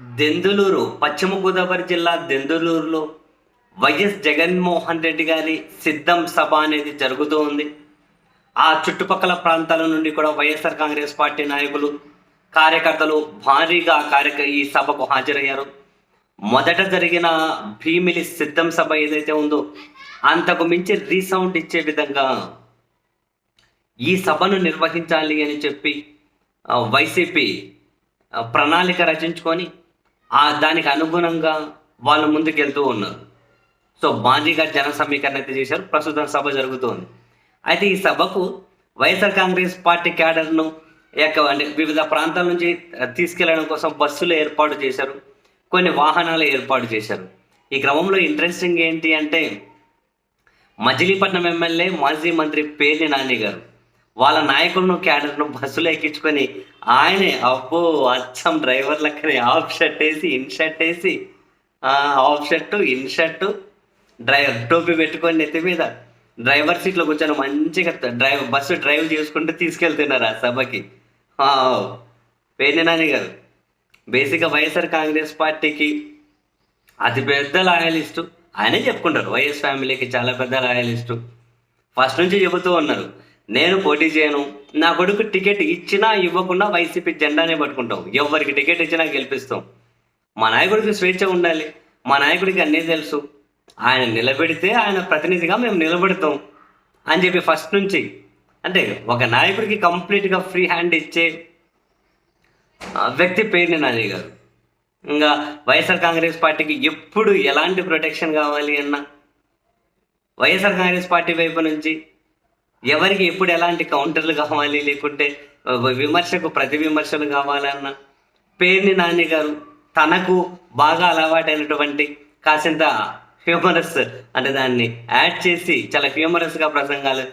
దెందులూరు పశ్చిమ గోదావరి జిల్లా దెందులూరులో వైఎస్ జగన్మోహన్ రెడ్డి గారి సిద్ధం సభ అనేది జరుగుతూ ఉంది ఆ చుట్టుపక్కల ప్రాంతాల నుండి కూడా వైఎస్ఆర్ కాంగ్రెస్ పార్టీ నాయకులు కార్యకర్తలు భారీగా కార్యక ఈ సభకు హాజరయ్యారు. మొదట జరిగిన భీమిలి సిద్ధం సభ ఏదైతే ఉందో అంతకు మించి రీసౌండ్ ఇచ్చే విధంగా ఈ సభను నిర్వహించాలి అని చెప్పి వైసీపీ ప్రణాళిక రచించుకొని ఆ దానికి అనుగుణంగా వాళ్ళు ముందుకెళ్తూ ఉన్నారు. సో భారీగా జన సమీకరణ అయితే చేశారు. ప్రస్తుతం సభ జరుగుతోంది. అయితే ఈ సభకు వైఎస్ఆర్ కాంగ్రెస్ పార్టీ క్యాడర్ను యొక్క అంటే వివిధ ప్రాంతాల నుంచి తీసుకెళ్ళడం కోసం బస్సులు ఏర్పాటు చేశారు. కొన్ని వాహనాలు ఏర్పాటు చేశారు. ఈ క్రమంలో ఇంట్రెస్టింగ్ ఏంటి అంటే మజిలీపట్నం ఎమ్మెల్యే మాజీ మంత్రి పేర్ని నాని గారు వాళ్ళ నాయకులను క్యాడర్ను బస్సులో ఎక్కించుకొని ఆయనే అబ్బో అచ్చం డ్రైవర్ లెక్కనే ఆఫ్ షర్ట్ వేసి ఇన్ షర్ట్ వేసి half half shirt in shirt driver టోపీ పెట్టుకొని నెత్తి మీద డ్రైవర్ సీట్లో కూర్చొని మంచిగా డ్రైవ్ బస్సు డ్రైవ్ చేసుకుంటూ తీసుకెళ్తున్నారు ఆ సభకి. ఆ, గారు. బేసిక్గా వైఎస్ఆర్ కాంగ్రెస్ పార్టీకి అతి పెద్ద లాయలిస్టు. ఆయనే చెప్పుకుంటారు. వైఎస్ ఫ్యామిలీకి చాలా పెద్ద లాయలిస్టు. ఫస్ట్ నుంచి చెబుతూ ఉన్నారు. నేను పోటీ చేయను. నా కొడుకు టికెట్ ఇచ్చినా ఇవ్వకుండా వైసీపీ జెండానే పట్టుకుంటాం ఎవరికి టికెట్ ఇచ్చినా గెలిపిస్తాం. మా నాయకుడికి స్వేచ్ఛ ఉండాలి. మా నాయకుడికి అన్నీ తెలుసు. ఆయన నిలబెడితే ఆయన ప్రతినిధిగా మేము నిలబెడతాం అని చెప్పి ఫస్ట్ నుంచి. అంటే ఒక నాయకుడికి కంప్లీట్గా ఫ్రీ హ్యాండ్ ఇచ్చే ఆ, వ్యక్తి పేరుని నాని గారు. ఇంకా వైఎస్ఆర్ కాంగ్రెస్ పార్టీకి ఎప్పుడు ఎలాంటి ప్రొటెక్షన్ కావాలి అన్న వైఎస్ఆర్ కాంగ్రెస్ పార్టీ వైపు నుంచి ఎవరికి ఎప్పుడు ఎలాంటి కౌంటర్లు కావాలి? లేకుంటే విమర్శకు ప్రతి విమర్శలు కావాలన్నా పేర్ని నాని గారు తనకు బాగా అలవాటైనటువంటి కాసింత హ్యూమరస్ అంటే దాన్ని యాడ్ చేసి చాలా హ్యూమరస్గా ప్రసంగాలు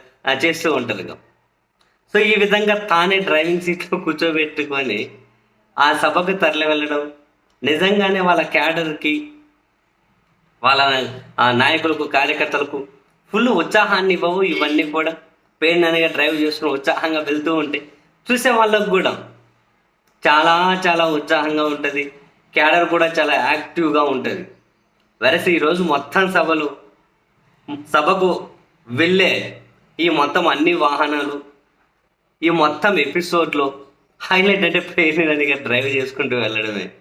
చేస్తూ ఉంటారు సో ఈ విధంగా తానే డ్రైవింగ్ సీట్లో కూర్చోబెట్టుకొని ఆ సభకు తరలి వెళ్ళడం నిజంగానే వాళ్ళ క్యాడర్కి వాళ్ళ ఆ, నాయకులకు కార్యకర్తలకు ఫుల్ ఉత్సాహాన్ని ఇవ్వవు ఇవన్నీ కూడా. పేరుననిగా డ్రైవ్ చేసుకుని ఉత్సాహంగా వెళ్తూ ఉంటే చూసే వాళ్ళకు కూడా చాలా చాలా ఉత్సాహంగా ఉంటుంది. క్యాడర్ కూడా చాలా యాక్టివ్గా ఉంటుంది. వెరసి ఈరోజు మొత్తం సభలు సభకు వెళ్ళే ఈ మొత్తం అన్ని వాహనాలు ఈ మొత్తం ఎపిసోడ్లో హైలైట్ అంటే ప్రేరణగా డ్రైవ్ చేసుకుంటూ వెళ్ళడమే.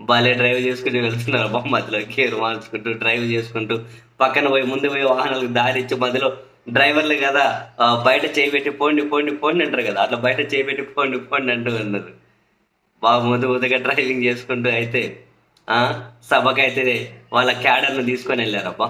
భలే డ్రైవ్ చేసుకుంటూ వెళ్తున్నారు అబ్బా. మధ్యలో గేర్ మార్చుకుంటూ డ్రైవ్ చేసుకుంటూ పక్కన పోయి ముందు పోయి వాహనాలకు దారి ఇచ్చి మధ్యలో డ్రైవర్లు కదా బయట చేయబెట్టి పోండి పోండి పోండి అంటారు కదా. అట్లా బయట చేయబెట్టి పోండి పోండి అంటూ అన్నారు. బాగా ముద్దు ముద్దుగా డ్రైవింగ్ చేసుకుంటూ అయితే సభకైతే వాళ్ళ క్యాడర్ను తీసుకొని వెళ్ళారబ్బా.